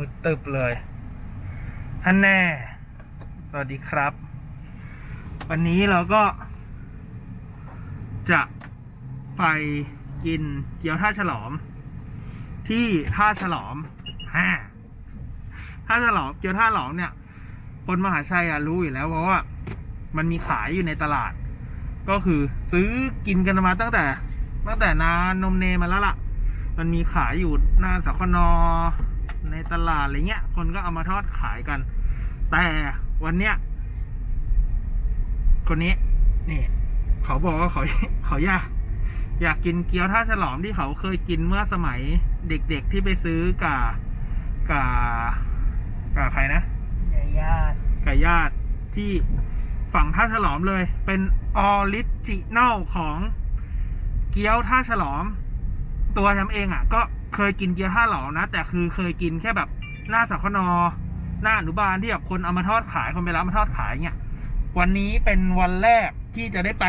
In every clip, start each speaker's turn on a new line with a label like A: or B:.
A: มืดตึบเลยฮันแน่ สวัสดีครับ วันนี้เราก็ จะไปกินเกี๊ยวท่าฉลอม ที่ท่าฉลอมฮ่าท่าฉลอมเกี๊ยวท่าฉลอมเนี่ย คนมหาชัยอะรู้อยู่แล้วเพราะว่า มันมีขายอยู่ในตลาด ก็คือซื้อกินกันมาตั้งแต่ ตั้งแต่นานนมเนมาแล้วล่ะ มันมีขายอยู่หน้าสคนอ ในตลาดอะไรเงี้ย คนก็เอามาทอดขายกัน แต่วันเนี้ยคนนี้นี่เขาบอกว่าเขาเขาอยากอยากกินเกี๊ยวท่าฉลอมที่เขาเคยกินเมื่อสมัยเด็กๆที่ไปซื้อกับกับกับใครนะ
B: เดี๋ยวญาติ
A: กับญาติที่ฝั่งท่าฉลอมเลย เป็นออริจินัลของเกี๊ยวท่าฉลอม ตัวทำเองอะ ก็ เคยกินเกี๊ยวท่าฉลอมนะ แต่คือเคยกินแค่แบบหน้าสักนอหน้าอนุบาลที่แบบคนเอามาทอดขายคนไปรับมาทอดขายเนี่ยวันนี้เป็นวันแรกที่จะได้ไป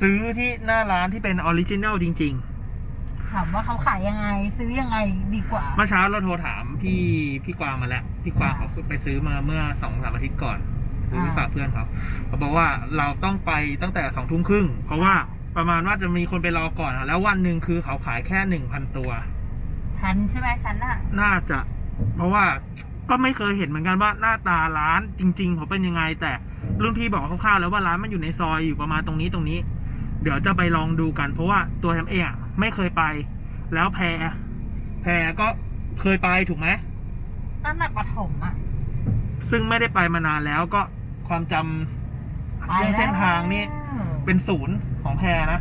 A: ซื้อที่หน้าร้านที่เป็นออริจินัลจริง ๆ
B: ถามว่าเขาขายยังไง ซื้อยังไงดีกว่า
A: เมื่อเช้าเราโทรถามพี่พี่กวางมาแล้ว พี่กวางเขาไปซื้อมาเมื่อสองสามอาทิตย์ก่อนซื้อไป
B: อ่า
A: ฝากเพื่อนเขาเขาบอกว่าเราต้องไปตั้งแต่สองทุ่มครึ่งเพราะว่าประมาณว่าจะมีคนไปรอก่อนอะแล้ววันหนึ่งคือเขาขายแค่หนึ่งพันตัว
B: ทันใช่ไหมฉันน่ะ
A: น่าจะ เพราะว่าก็ไม่เคยเห็นเหมือนกันว่าหน้าตาร้านจริงๆเขาเป็นยังไง แต่รุ่นพี่บอกคร่าวๆแล้วว่าร้านมันอยู่ในซอยอยู่ประมาณตรงนี้ตรงนี้ เดี๋ยวจะไปลองดูกัน เพราะว่าตัวทำเองอะไม่เคยไป แล้วแพรแพรก็เคยไปถูกไหม
B: ตั้งแต่ประถมอะ
A: ซึ่งไม่ได้ไปมานานแล้วก็ความจำเรื่องเส้นทางนี่เป็นศูนย์ของแพรนะ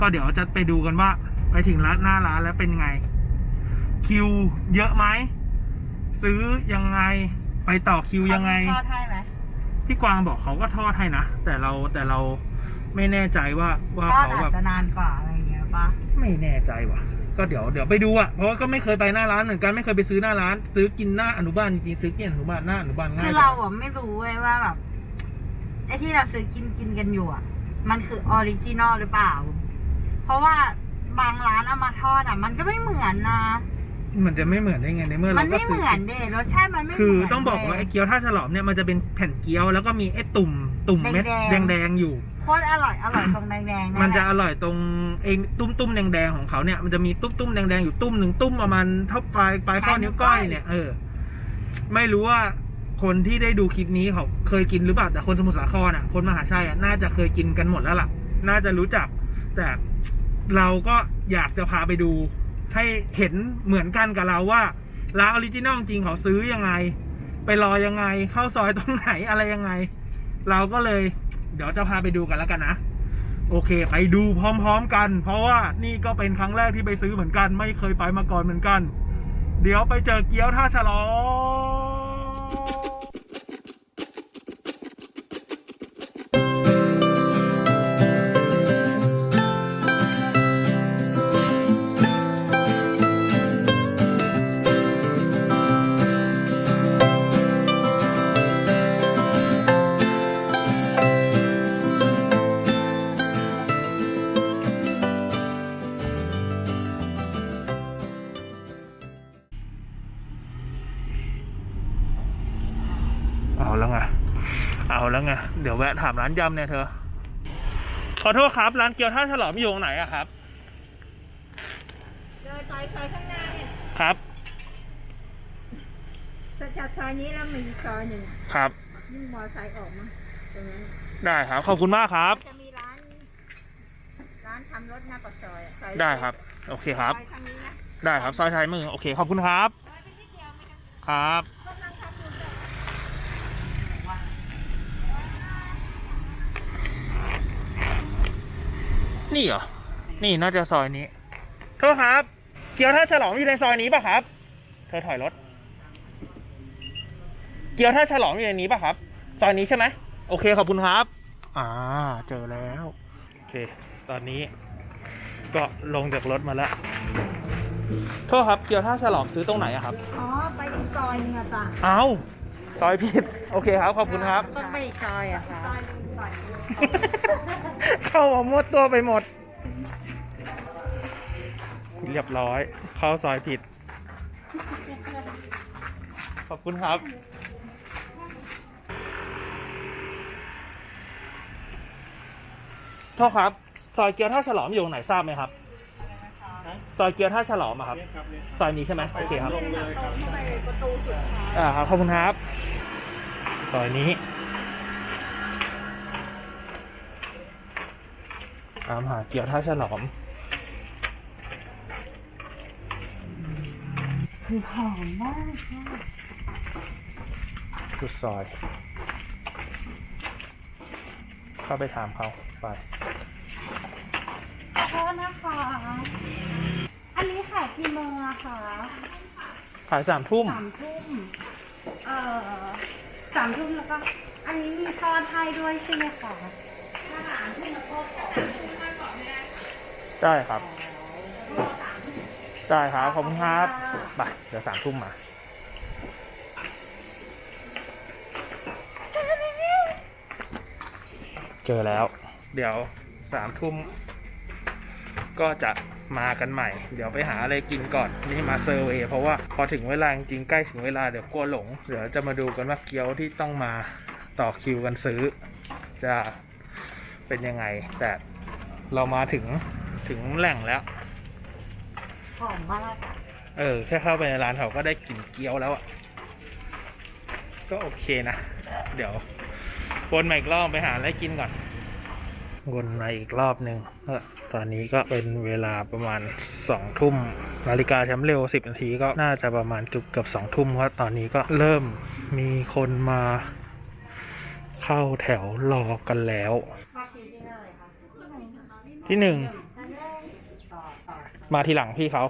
A: ก็เดี๋ยวจะไปดูกันว่า ไปถึงร้านหน้าร้านแล้วเป็นไง คิวเยอะไหม ซื้อยังไงไปต่อคิวยังไง
B: ทอดให้ไหม
A: พี่กวางบอกเขาก็ทอดให้นะ แต่เราแต่เราไม่แน่ใจว่าว่า
B: ทอด
A: เขา
B: อา
A: แบ
B: จ
A: บ
B: จะนานกว่าอะไรอย่างเงี้ยป่ะ
A: ไม่แน่ใจว่ะ ก็เดี๋ยวเดี๋ยวไปดูอะเพราะว่าก็ไม่เคยไปหน้าร้านเหมือนกันไม่เคยไปซื้อหน้าร้าน ซื้อกินหน้าอนุบาลจริงๆซื้อกินอนุบาลหน้าอนุบาลง่าย
B: คือก
A: ว่า
B: เราอะไม่รู้เว้ยว่าแบบไอ้ที่เราซื้อกินกินกันอยู่อะ มันคือออริจินอลหรือเปล่า เพราะว่าบางร้านเอามาทอดอะ มันก็ไม่เหมือนนะ
A: มันจะไม่เหมือนได้ไงในเมื่อ
B: มั
A: เรา
B: น
A: ก็
B: ไม่
A: ซื้
B: เหมือนเด้รสชาติมันไม่เหมื
A: คือ
B: อน
A: ต้องบอกว่า
B: เล
A: ไอ้
B: ย
A: เกี๊ยวท่าฉลอมเนี่ยมันจะเป็นแผ่นเกี๊ยวแล้วก็มีไอ้ตุ่มตุ่มเม็ด
B: แดงๆ
A: แดงๆอยู่
B: โคตรอร่อยอร่อยตรงแดงๆ
A: มันจะ
B: แหล
A: อร่อยตรงไอ้ตุ้มตุ้มๆแดงๆของเขาเนี่ยมันจะมีตุ้มตุ้มๆแดงๆอยู่ตุ้มหนึ่งตุ้มประมาณเท่าปลายปลายข้อนิ้วก้อยเนี่ยเออไม่รู้ว่าคนที่ได้ดูคลิปนี้เขาเคยกินหรือเปล่าแต่คนสมุทรสาครอะ คนมหาชัยอะน่าจะเคยกินกันหมดแล้วล่ะ น่าจะรู้จัก แต่เราก็อยากจะพาไปดู ให้เห็นเหมือนกันกับเราว่าร้านออริจินอลจริงเขาซื้อยังไง ไปรอยังไง เข้าซอยตรงไหนอะไรยังไง เราก็เลย เดี๋ยวจะพาไปดูกันแล้วกันนะ โอเค ไปดูพร้อมๆกัน เพราะว่านี่ก็เป็นครั้งแรกที่ไปซื้อเหมือนกัน ไม่เคยไปมาก่อนเหมือนกัน เดี๋ยวไปเจอเกี๊ยวท่าฉลอม เอาแล้วไง เดี๋ยวแวะถามร้านยำเนี่ยเธอ ขอโทษครับ ร้านเกี๊ยวท่าฉลอมอยู่ตรงไหนอะครับ
C: เดินซอยซอยข้างหน้าเนี่ย
A: ครับ
C: จากซอยนี้แล้วมีอีกซอยหนึ่ง
A: ครับ
C: ยิ่งมอไซค์ออกมาตรงนั้น
A: ได้ครับ ขอบคุณมากครับ
C: จะมีร้าน ร้านทำรถหน้าปากซอยอะซอย
A: ได้ครับ โอเคครับ
C: ซอยทางนี้นะ
A: ได้ครับ ซอยไทยมือโอเค ขอบคุณครับ
C: ซอยไปนิดเดียวไม่กัน
A: ครับ
C: กำลังทำอยู่แต่
A: นี่เหรอ นี่น่าจะซอยนี้โทษครับ เกี๊ยวท่าฉลองอยู่ในซอยนี้ป่ะครับ เธอถอยรถ เกี๊ยวท่าฉลองอยู่ในนี้ป่ะครับ ซอยนี้ใช่ไหม โอเคขอบคุณครับ อ่า เจอแล้ว โอเค ตอนนี้ ก็ลงจากรถมาแล้ว โทษครับ เกี๊ยวท่าฉลองซื้อตรงไหนอะครับ
C: อ๋อ ไปอีกซอยหนึงอะจ้ะ
A: เอาซอยผิด โอเคครับ ขอบคุณครับ
B: ต้องไปอีกซอยอะค่ะ
C: ซอยหนึงซอยหนึ่ง
A: เข้ามามั่วตัวไปหมด เรียบร้อย เข้าซอยผิด ขอบคุณครับโทษครับ ซอยเกียร์ท่าฉลอมอยู่ตรงไหนทราบไหมครับ ซอยเกียร์ท่าฉลอมอะครับ ซอยนี้ใช่ไหมโอเคครับอ่าครับขอบคุณครับ ซอยนี้ามหาเกียร์ท่าฉลอม
B: คือหอมมาก
A: สุดซอย เข้าไปถามเขาไป
B: ขอโทษนะคะ อันนี้ขายกี่โมงอะคะ
A: ขายสามทุ่ม
B: สามทุ่มเอ่อสามทุ่มแล้วก็ อันนี้มีทอดให้ด้วยใช่ไหมคะ
A: ได้ครับ ได้ครับ ขอบคุณครับไปเดี๋ยวสามทุ่มมาเจอแล้ว เดี๋ยวสามทุ่มก็จะมากันใหม่ เดี๋ยวไปหาอะไรกินก่อน นี่มาเซอร์เวยเพราะว่าพอถึงเวลาจริงใกล้ถึงเวลาเดี๋ยวกลัวหลง เดี๋ยวจะมาดูกันว่าเกี๊ยวที่ต้องมาต่อคิวกันซื้อจะ เป็นยังไง แต่เรามาถึงถึงแหล่งแล้ว
B: หอมมากอะ
A: เออแค่เข้าไปในร้านเขาก็ได้กลิ่นเกี๊ยวแล้วอะ ก็โอเคนะ เดี๋ยววนมาอีกรอบไปหาอะไรกินก่อนวนมาอีกรอบหนึ่งก็ตอนนี้ก็เป็นเวลาประมาณสองทุ่มนาฬิกาแชมป์เร็วสิบนาทีก็น่าจะประมาณจุกเกือบสองทุ่มเพราะตอนนี้ก็เริ่มมีคนมาเข้าแถวรอกันแล้ว
B: มาคิวที่อะไรคะ
A: ที่หนึ่งมาทีหลังพี่เขา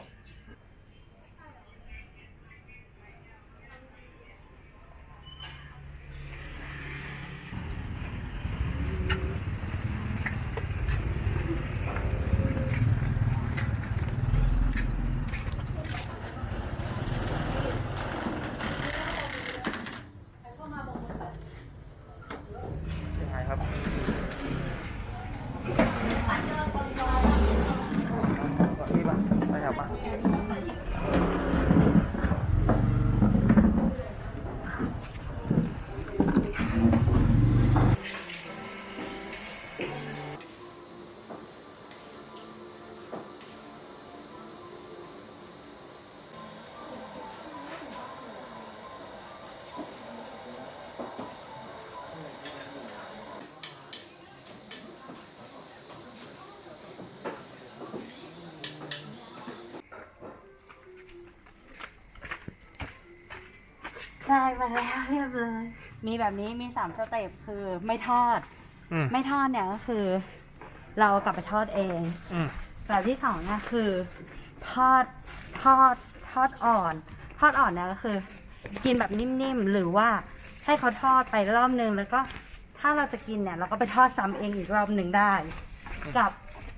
A: ได้
B: มาแล้วเรียบเลย มีแบบนี้มีสามสเต็ปคือไม่ทอด
A: อืม
B: ไม่ทอดเนี่ยก็คือ เรากลับไปทอดเอง
A: อืม
B: แบบที่สองเนี่ยคือ ทอดทอดทอดอ่อน ทอดอ่อนเนี่ยก็คือ กินแบบนิ่มๆหรือว่าให้เขาทอดไปรอบนึงแล้วก็ ถ้าเราจะกินเนี่ย เราก็ไปทอดซ้ำเองอีกรอบหนึ่งได้ กับ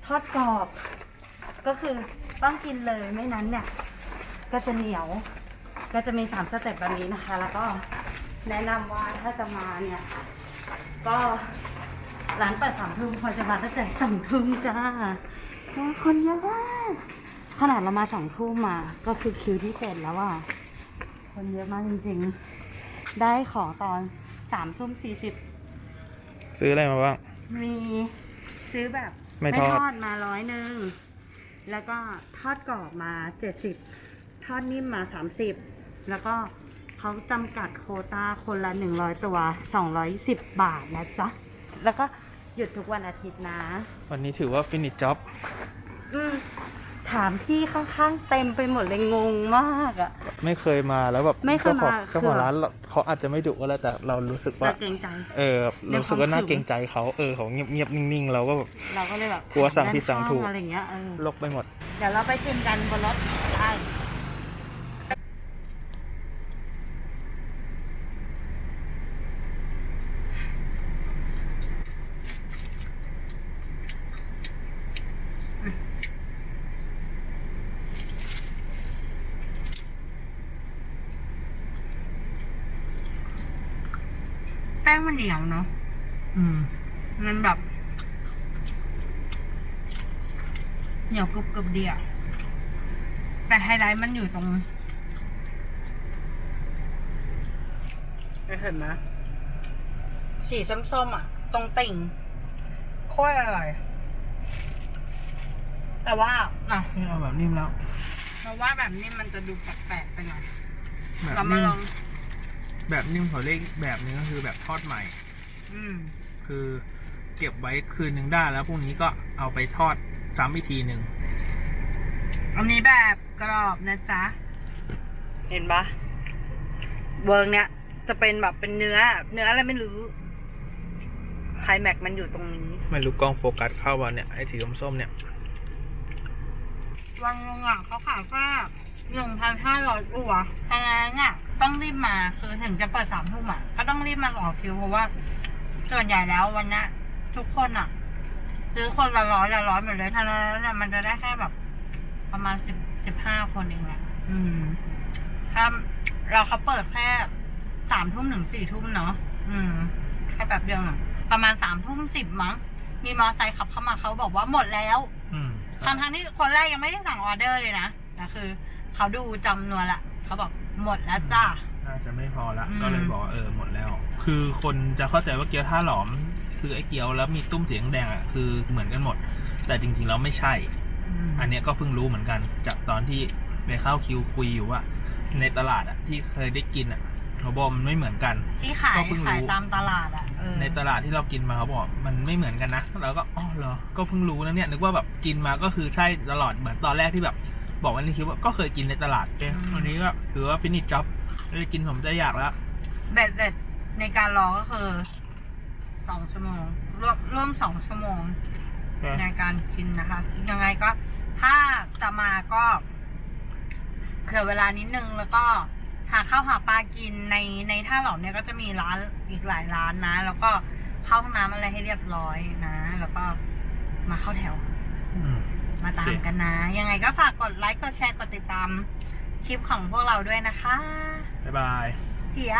B: ทอดกรอบ ก็คือต้องกินเลยไม่นั้นเนี่ย ก็จะเหนียว ก็จะมีสามสเต็ปแบบนี้นะคะ แล้วก็แนะนำว่าถ้าจะมาเนี่ย ก็ร้านเปิดสามทุ่มควรจะมาตั้งแต่สองทุ่มจ้าโอ้ยคนเยอะมากขนาดเรามาสองทุ่มมา ก็คือคิวที่เสร็จแล้วอะคนเยอะมากจริงๆ ได้ของตอนสามทุ่มสี่สิบ
A: ซื้ออะไรมาบ้าง
B: มีซื้อแบบ
A: ไม่ทอด
B: มาร้อยหนึ่ง แล้วก็ทอดกรอบมาเจ็ดสิบ ทอดนิ่มมาสามสิบ แล้วก็เขาจำกัดโควตาคนละหนึ่งร้อยตัวสองร้อยสิบบาทนะจ๊ะ แล้วก็หยุดทุกวันอาทิตย์นะ
A: วันนี้ถือว่าฟินิชจ็อบ
B: อืมถามพี่ข้างๆเต็มไปหมดเลยงงมากอะ
A: ไม่เคยมาแล้วแบบ
B: ไม่เคยมา
A: เจ้าของเจ้าของร้านเราเขาอาจจะไม่ดุก็แล้วแต่เรารู้สึกว่า
B: เราเกรงใจ
A: เออรู้สึกว่าน่าเกรงใจเขาเออเขาเงียบเงียบๆนิ่งๆเราก็แบบ
B: เราก็เลยแบบ
A: กลัวสั่งผิดสั่งถูก
B: อะไรอย่างเงี้ยเออ
A: ลกไปหมด
B: เดี๋ยวเราไปชิมกันบนรถได้ ป้งมันเหนียวเนาะ
A: อืม
B: มันแบบ เหนียวกรุบกรุบดีอะแต่ไฮไลท์มันอยู่ตรงเห็นไหมสีส้มๆอะ ตรงติ่งโค่อยอร่อยแต่ว่าอะ
A: นี่เอาแบบนิ่มแล้ว
B: เราว่าแบบนี้มันจะดูแปลกๆไปหน่อย
A: แบบ
B: เรามา
A: นิ่ม
B: ลอง
A: แบบนิ่มเขาเรียกแบบนึงก็คือแบบทอดใหม่
B: อืม
A: คือเก็บไว้คืนหนึ่งได้แล้วพรุ่งนี้ก็เอาไปทอดซ้ำอีกทีหนึ่ง
B: อันนี้แบบกรอบนะจ๊ะ เห็นปะเวิร์กเนี้ยจะเป็นแบบเป็นเนื้อ เนื้ออะไรไม่รู้ไคลแม็กซ์มันอยู่ตรงนี้
A: ไม่รู้กล้องโฟกัสเข้าวันเนี่ยไอ้สีส้มๆเนี่ย
B: วังลงอะเขาขายแค่ หนึ่งพันห้าร้อยตัวฉะนั้นอะ ต้องรีบมาคือถึงจะเปิดสามทุ่มอะก็ต้องรีบมาต่อคิวเพราะว่า ส่วนใหญ่แล้ววันเนี้ยทุกคนอะ ซื้อคนละร้อยละร้อยหมดเลยฉะนั้นน่ะมันจะได้แค่แบบ ประมาณสิบสิบห้าคนเองแหละอืมถ้าเราเขาเปิดแค่สามทุ่มถึงสี่ทุ่มเนาะอืมแค่แบบเดียวน่ะประมาณสามทุ่มสิบมั้งมีมอเตอร์ไซค์ขับเข้ามาเขาบอกว่าหมดแล้ว
A: อืม
B: ทั้งทั้งๆที่คนแรกยังไม่ได้สั่งออเดอร์เลยนะแต่คือ เขาดูจำนวนละเขาบอกหมดแล้วจ้า
A: น่าจะไม่พอละ
B: อืม
A: ก็เลยบอกว่าเออหมดแล้ว คือคนจะเข้าใจว่าเกี๊ยวท่าหลอม คือไอ้เกี๊ยวแล้วมีตุ้มสีแดงๆอะคือเหมือนกันหมด แต่จริงๆแล้วไม่ใช่ อันเนี้ยก็เพิ่งรู้เหมือนกัน จากตอนที่ไปเข้าคิวคุยอยู่ว่า ในตลาดอะที่เคยได้กินอะเขาบอกมันไม่เหมือนกัน
B: ที่ขาย
A: ก็เพิ่งรู้
B: ขายตามตลาดอะเออ
A: ในตลาดที่เรากินมาเขาบอกมันไม่เหมือนกันนะเราก็อ๋อเหรอก็เพิ่งรู้นะเนี่ยนึกว่าแบบกินมาก็คือใช่ตลอดเหมือนตอนแรกที่แบบ บอกว่าในคลิปว่าก็เคยกินในตลาดเองวันนี้ก็ถือว่าฟินิชจ็อบได้กินผมได้อยากแล้ว
B: เบ็ดเสร็จในการรอก็คือสองชั่วโมงร่วมร่วมสองชั่วโมงในการกินนะคะ ยังไงก็ถ้าจะมาก็เผื่อเวลานิดนึงแล้วก็หาข้าวหาปลากินในในท่าหลอมเนี่ยก็จะมีร้านอีกหลายร้านนะ แล้วก็เข้าห้องน้ำอะไรให้เรียบร้อยนะ แล้วก็มาเข้าแถว
A: อืม
B: มาตามกันนะ ยังไงก็ฝากกดไลค์ กดแชร์ กดติดตาม คลิปของพวกเราด้วยนะคะ
A: บ๊ายบาย
B: เสีย